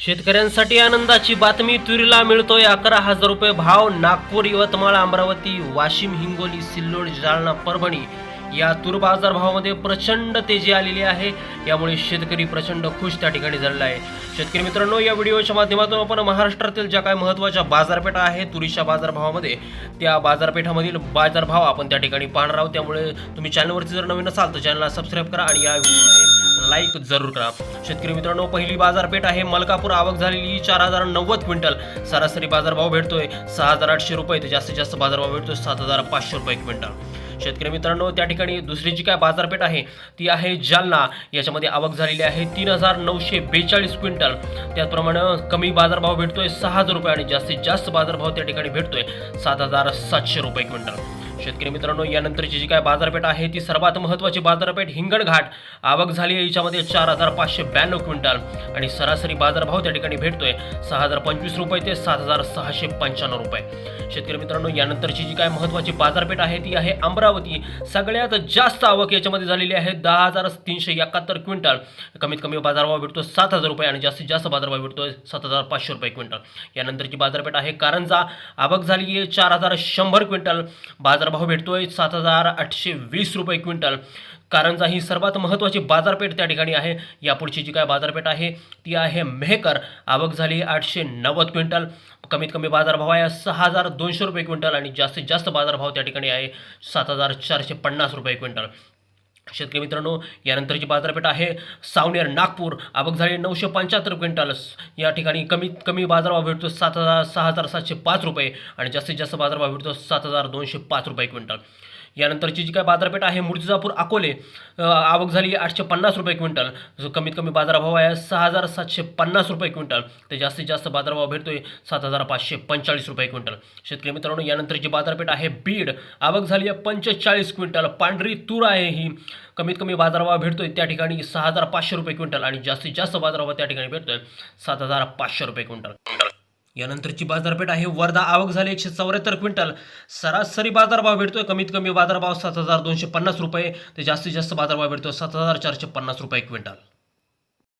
शेतकऱ्यांसाठी आनंदाची बातमी तुरीला मिळतोय अकरा हजार रुपये भाव नागपूर यवतमाळ अमरावती वाशिम हिंगोली सिल्लोड जालना परभणी. या तूर बाजारभावामध्ये प्रचंड तेजी आलेली आहे. यामुळे शेतकरी प्रचंड खुश त्या ठिकाणी झालेला आहे. शेतकरी मित्रांनो या व्हिडिओच्या माध्यमातून आपण महाराष्ट्रातील ज्या काही महत्त्वाच्या बाजारपेठा आहेत तुरीच्या बाजारभावामध्ये त्या बाजारपेठामधील बाजारभाव आपण त्या ठिकाणी पाहणार आहोत. त्यामुळे तुम्ही चॅनलवरती जर नवीन असाल तर चॅनलला सबस्क्राईब करा आणि या व्हिडिओला लाईक जरूर करा. शेतकरी मित्रांनो पहिली बाजारपेठ आहे मलकापूर. आवक झालेली चार हजार नव्वद क्विंटल. सरासरी बाजारभाव भेटतोय सहा हजार आठशे रुपये. ते जास्तीत जास्त बाजारभाव भेटतोय सात हजार पाचशे रुपये क्विंटल. शेतकरी मित्रांनो त्या ठिकाणी दुसरी जी काय बाजारपेठ आहे ती आहे जालना. याच्यामध्ये आवक झालेली आहे तीन हजार नऊशे बेचाळीस क्विंटल. त्याचप्रमाणे कमी बाजारभाव भेटतोय सहा हजार रुपये आणि जास्तीत जास्त बाजारभाव त्या ठिकाणी भेटतोय सात हजार सातशे रुपये क्विंटल. शेतकरी मित्रांनो यानंतरची जी काय बाजारपेठ आहे ती सर्वात महत्त्वाची बाजारपेठ हिंगणघाट. आवक झाली आहे याच्यामध्ये चार हजार पाचशे ब्याण्णव क्विंटल. आणि सरासरी बाजारभाव त्या ठिकाणी भेटतोय सहा हजार पंचवीस रुपये ते सात हजार सहाशे पंच्याण्णव रुपये. शेतकरी मित्रांनो यानंतरची जी काय महत्त्वाची बाजारपेठ आहे ती आहे अमरावती. सगळ्यात जास्त आवक याच्यामध्ये झालेली आहे दहा हजार तीनशे एकाहत्तर क्विंटल. कमीत कमी बाजारभाव भेटतो सात हजार रुपये आणि जास्तीत जास्त बाजारभाव भेटतो सात हजार पाचशे रुपये क्विंटल. यानंतरची बाजारपेठ आहे कारंजा. आवक झाली आहे चार हजार शंभर क्विंटल. बाजार बाजारभाव भेटतोय. सात हजार आठशे वीस रुपये क्विंटल. कारंजा ही सर्वात महत्त्वाची बाजारपेठ त्या ठिकाणी आहे. यापुढची जी काय बाजारपेठ आहे ती आहे मेहकर. आवक झाली आठशे नव्वद क्विंटल. कमीत कमी बाजारभाव आहे सहा हजार दोनशे रुपये क्विंटल आणि जास्तीत जास्त बाजारभाव त्या ठिकाणी आहे सात हजार चारशे पन्नास रुपये क्विंटल. शेतकरी मित्रांनो यानंतरची बाजारपेठ आहे सावनेर नागपूर आवक झाली नऊशे पंच्याहत्तर क्विंटल. या ठिकाणी कमीत कमी बाजारभाव भेटतो सात हजार सहा हजार सातशे पाच रुपये आणि जास्तीत जास्त बाजारभाव भेटतो सात हजार दोनशे पाच रुपये क्विंटल. यानंतरची जी काय बाजारपेठ आहे मुर्तिजापूर अकोले आवक झाली आठशे पन्नास रुपये क्विंटल. जो कमीत कमी बाजारभाव आहे सहा हजार सातशे पन्नास रुपये क्विंटल. ते जास्तीत जास्त बाजारभाव भेटतोय सात हजार पाचशे पंचेचाळीस रुपये क्विंटल. शेतकरी मित्रांनो यानंतरची बाजारपेठ आहे बीड. आवक झाली आहे पंचेचाळीस क्विंटल. पांढरी तूर आहे ही. कमीत कमी बाजारभाव भेटतोय त्या ठिकाणी सहा हजार पाचशे रुपये क्विंटल आणि जास्तीत जास्त बाजारभाव त्या ठिकाणी भेटतोय सात हजार पाचशे रुपये क्विंटल. यानंतरची बाजारपेठ आहे. वर्धा आवक झाली एकशे चौऱ्याहत्तर क्विंटल. सरासरी बाजारभाव भेटतोय. कमीत कमी बाजारभाव सात हजार दोनशे पन्नास रुपये. तर जास्तीत जास्त बाजारभाव भेटतो सात हजार चारशे पन्नास रुपये क्विंटल.